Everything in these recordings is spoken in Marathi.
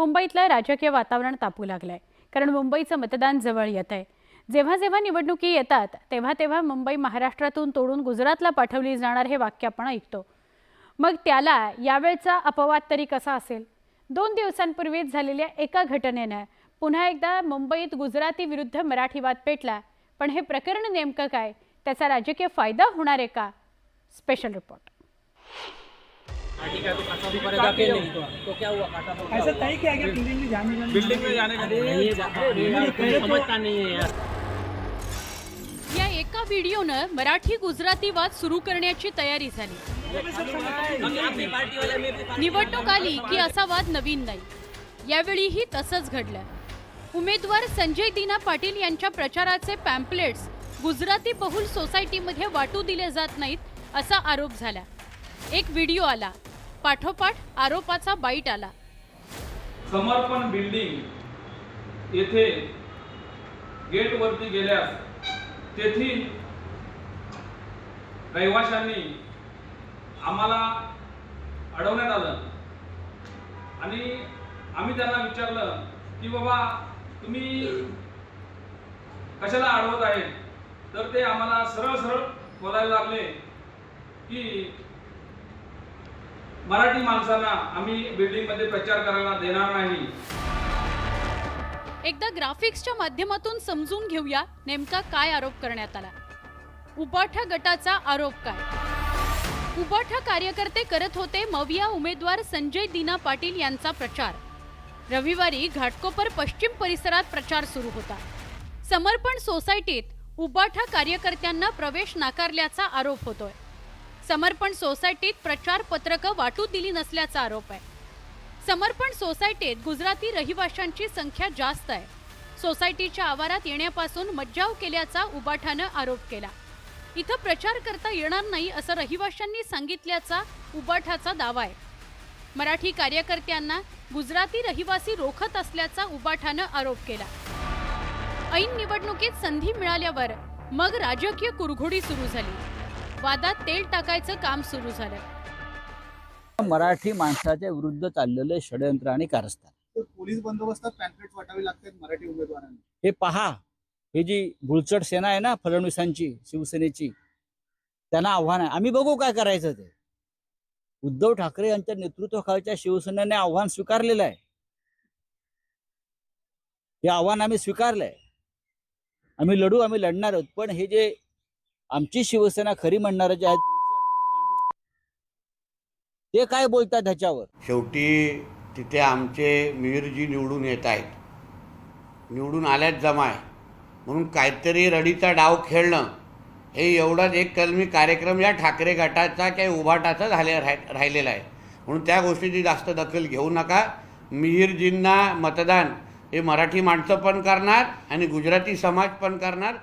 मुंबईतलं राजकीय वातावरण तापू लागलंय. कारण मुंबईचं मतदान जवळ येत आहे जेव्हा जेव्हा निवडणुकी येतात तेव्हा तेव्हा मुंबई महाराष्ट्रातून तोडून गुजरातला पाठवली जाणार हे वाक्य आपण ऐकतो. मग त्याला यावेळचा अपवाद तरी कसा असेल? दोन दिवसांपूर्वीच झालेल्या एका घटनेनं पुन्हा एकदा मुंबईत गुजराती विरुद्ध मराठी वाद पेटला. पण हे प्रकरण नेमकं काय? त्याचा राजकीय फायदा होणार आहे का? Special report. तो क्या हुआ काटा ऐसा तय किया गया बिल्डिंग में जाने का बिल्डिंग में जाने का नहीं नहीं है यार या एका व्हिडिओनं मराठी गुजराती वाद सुरू करण्याची तयारी झाली. निवडणूक आली की असा वाद नवीन नाही. यावेळीही तसंच घडलं. उमेदवार संजय दिना पाटील यांच्या प्रचाराचे पॅम्पलेट्स गुजराती बहुल सोसायटीमध्ये वाटू दिले जात नाहीत असा आरोप झाला. एक व्हिडिओ आला. पाठोपाठ आरोपाचा बाईट आला. समर्पण बिल्डिंग येथे गेटवरती गेल्यास तेथील रहिवाशांनी आम्हाला अडवण्यात आलं. आणि आम्ही त्यांना विचारलं की बाबा तुम्ही कशाला अडवत आहेत? तर ते आम्हाला सरळ सरळ बोलायला लागले की मराठी माणसांना आम्ही बिल्डिंगमध्ये प्रचार करायला देणार नाही. एकदा ग्राफिक्सच्या माध्यमातून समजून घेऊया नेमका काय आरोप करण्यात आला. उबाठा गटाचा आरोप काय? उबाठा कार्यकर्ते करत होते मविया उमेदवार संजय दिना पाटील यांचा प्रचार. रविवारी घाटकोपर पश्चिम परिसरात प्रचार सुरू होता. समर्पण सोसायटीत उबाठा कार्यकर्त्यांना प्रवेश नाकारल्याचा आरोप होतोय. समर्पण सोसायटीत प्रचार पत्रकं वाटू दिली नसल्याचा आरोप आहे. समर्पण सोसायटीत गुजराती रहिवाशांची संख्या जास्त आहे. सोसायटीच्या आवारात येण्यापासून मज्जाव केल्याचा उबाठानं आरोप केला. इथं प्रचार करता येणार नाही असं रहिवाशांनी सांगितल्याचा उबाठाचा दावा आहे. मराठी कार्यकर्त्यांना गुजराती रहिवासी रोखत असल्याचा उबाठानं आरोप केला. ऐन निवडणुकीत संधी मिळाल्यावर मग राजकीय कुरघोडी सुरू झाली. वादात तेल टाकायचं काम सुरू झालं. मराठी माणसाच्या विरुद्ध चाललेलं षडयंत्र आणि कारस्थान. तर पोलीस बंदोबस्तात पॅम्पलेट वाटावे लागतात मराठी उमेदवारांना. हे पहा हे जी भुलचट सेना आहे ना फडणवीसांची शिवसेनेची त्यांना आव्हान आहे. आम्ही बघू काय करायचं ते. उद्धव ठाकरे यांच्या नेतृत्वाखालच्या शिवसेनेने आव्हान स्वीकारलेलं आहे. हे आव्हान आम्ही स्वीकारलंय. आम्ही लढू आम्ही लढणार आहोत. पण हे जे आमची शिवसेना खरी म्हणणारे जे आहेत ते काय बोलतात ह्याच्यावर? शेवटी तिथे आमचे मिहिरजी निवडून येत आहेत. निवडून आल्यात जमाय. म्हणून काहीतरी रडीचा डाव खेळणं हे एवढाच एक कलमी कार्यक्रम या ठाकरे गटाचा काही उभाटाचा झाले राह राहिलेला आहे. म्हणून त्या गोष्टीची जास्त दखल घेऊ नका. मिहिरजींना मतदान हे मराठी माणसं पण करणार आणि गुजराती समाज पण करणार.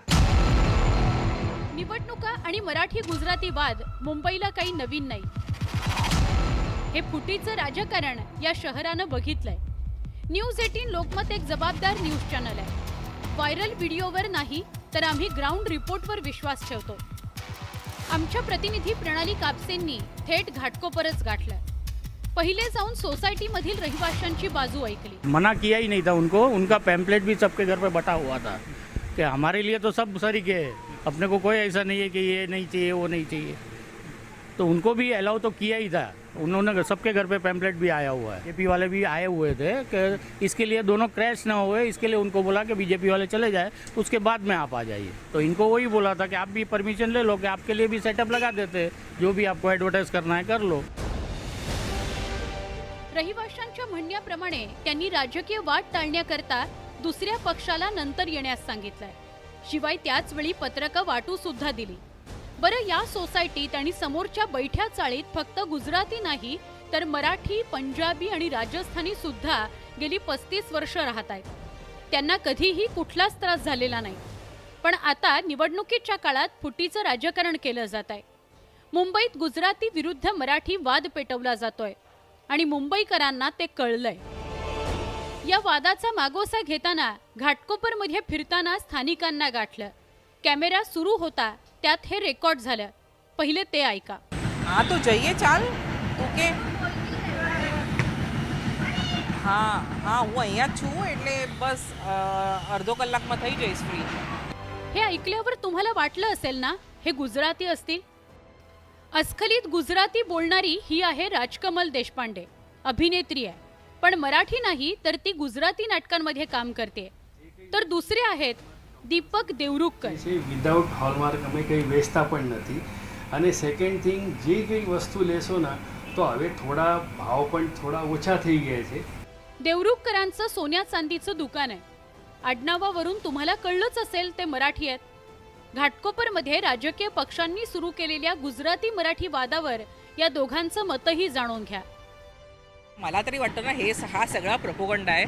निवडणुका आणि मराठी गुजराती वाद मुंबईला काही नवीन नाही. हे फुटीचं राजकारण या शहरानं बघितलंय. न्यूज एटीन लोकमत एक जबाबदार न्यूज चॅनल आहे. व्हायरल व्हिडिओवर नाही तर आम्ही ग्राउंड रिपोर्टवर विश्वास ठेवतो. आमच्या प्रतिनिधी प्रणाली कापसेंनी थेट घाटकोपरच गाठलं पहिले जाऊन सोसायटीमधील रहिवाशांची बाजू ऐकली. मना किया ही नहीं था उनको. उनका पैम्पलेट भी सबके घर पे बटा हुआ था. कि हमारे लिए तो सब सरीके है. अपने को कोई ऐसा नहीं है कि ये नहीं चाहिए वो नहीं चाहिए। तो उनको भी अलाउ तो किया ही था। उन्होंने सबके घर पे पैम्पलेट भी आया हुआ है। बीजेपी वाले भी आए हुए थे कि इसके लिए दोनों क्रैश ना हुए इसके लिए उनको बोला कि बीजेपी वाले चले जाए उसके बाद में आप आ जाइए। तो इनको वही बोला था कि आप भी परमिशन ले लो कि आपके लिए भी सेटअप लगा देते जो भी आपको एडवर्टाइज करना है कर लो। रहिवाशांच्या म्हणण्याप्रमाणे त्यांनी राजकीय वाद टाळण्याकरता दुसऱ्या पक्षाला नंतर येण्यास सांगितलंय. शिवाय त्याच वेळी पत्रकं वाटू सुद्धा दिली. बरं या सोसायटीत आणि समोरच्या बैठ्या चाळीत फक्त गुजराती नाही तर मराठी पंजाबी आणि राजस्थानी सुद्धा गेली पस्तीस वर्ष राहत आहेत. त्यांना कधीही कुठलाच त्रास झालेला नाही. पण आता निवडणुकीच्या काळात फुटीचं राजकारण केलं जात आहे. मुंबईत गुजराती विरुद्ध मराठी वाद पेटवला जातोय आणि मुंबईकरांना ते कळलंय. या वादाचा मागोसा घेताना घाटकोपरमध्ये फिरताना स्थानिकांना गाठलं कॅमेरा सुरू होता त्यात हे रेकॉर्ड झालं पहिले ते ऐका हाँ तो जाइए चाल ओके હા હા હું અહીંયા જ છું એટલે બસ અ, અડધો કલાકમાં થઈ જઈશ ફ્રી हे ऐकल्यावर तुम्हाला वाटलं असेल ना हे गुजराती असतील अस्खलित गुजराती बोलणारी ही आहे राजकमल देशपांडे अभिनेत्री आहे पण मराठी नाही तर ती गुजराती नाटकांमध्ये काम करते तर दुसरे आहेत દીપક દેવરૂકકર છે વિધાઉટ હોલમાર્ક અમે કંઈ વેચતા પણ નથી અને સેકન્ડ થિંગ જે કંઈ વસ્તુ લેશો ને તો હવે થોડા ભાવ પણ થોડા ઓછા થઈ ગયા છે देवरूककरांचं सोन्या चांदीचं दुकान आहे आडनावावरून तुम्हाला कळलंच असेल ते मराठी आहेत घाटकोपरमध्ये राजकीय पक्षांनी सुरू केलेल्या गुजराती मराठी वादावर या दोघांचं मतही जाणून घ्या मला तरी वाटतं ना हे हा सगळा प्रपोगंड आहे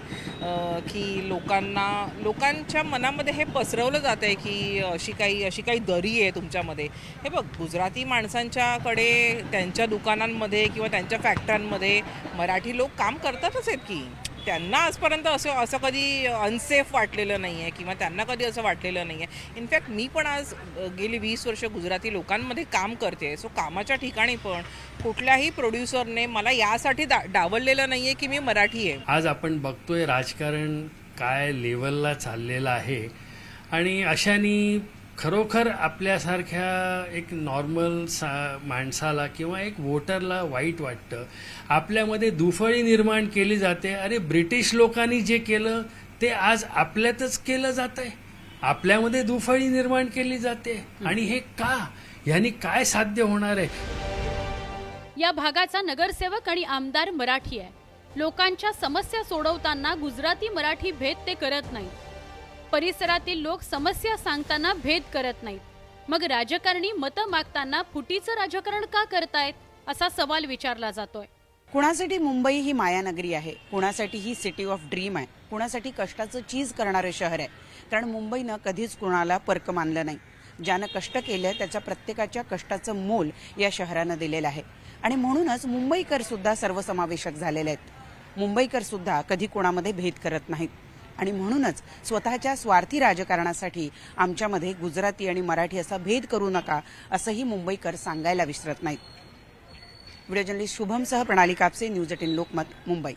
की लोकांना लोकांच्या मनामध्ये हे पसरवलं जात आहे की अशी काही अशी काही दरी आहे तुमच्यामध्ये. हे बघ गुजराती माणसांच्याकडे त्यांच्या दुकानांमध्ये किंवा त्यांच्या फॅक्टऱ्यांमध्ये मराठी लोक काम करतातच आहेत की. त्यांना आजपर्यंत असं असं कधी अनसेफ वाटलेलं नाही आहे किंवा त्यांना कधी असं वाटलेलं नाही आहे इनफॅक्ट मी पण आज गेली वीस वर्ष गुजराती लोकांमध्ये काम करते सो कामाच्या ठिकाणी पण कुठल्याही प्रोड्युसरने मला यासाठी दा डावललेलं नाही आहे की मी मराठी आहे. आज आपण बघतोय राजकारण काय लेवलला चाललेलं आहे. आणि अशाने खरोखर आपल्यासारख्या एक नॉर्मल सा माणसाला किंवा एक वोटरला वाईट वाटतं. आपल्यामध्ये दुफळी निर्माण केली जाते. अरे ब्रिटिश लोकांनी जे केलं ते आज आपल्यातच केलं जात आहे आपल्यामध्ये दुफळी निर्माण केली जाते. आणि हे का? ह्यानी काय साध्य होणार आहे? या भागाचा नगरसेवक आणि आमदार मराठी आहे. लोकांच्या समस्या सोडवताना गुजराती मराठी भेद ते करत नाही परिसरातील लोक समस्या सांगताना भेद करत नाहीत. मग राजकारणी मतं मागताना फुटीचं राजकारण का करतायत असा सवाल विचारला जातोय. कुणासाठी मुंबई ही मायानगरी आहे? कुणासाठी ही सिटी ऑफ ड्रीम आहे? कुणासाठी कष्टाचं चीज करणारं शहर आहे? कारण मुंबईनं कधीच कुणाला पर्क मानलं नाही. ज्यानं कष्ट केलं त्याच्या प्रत्येकाच्या कष्टाचं मोल या शहरानं दिलेलं आहे. आणि म्हणूनच मुंबईकर सुद्धा सर्वसमावेशक झालेले आहेत. मुंबईकर सुद्धा कधी कोणामध्ये भेद करत नाहीत. आणि म्हणूनच स्वतःच्या स्वार्थी राजकारणासाठी आमच्यामध्ये गुजराती आणि मराठी असा भेद करू नका असंही मुंबईकर सांगायला विसरत नाहीत. व्हिडिओ जर्नलिस्ट शुभमसह प्रणाली कापसे न्यूज एटीन लोकमत मुंबई.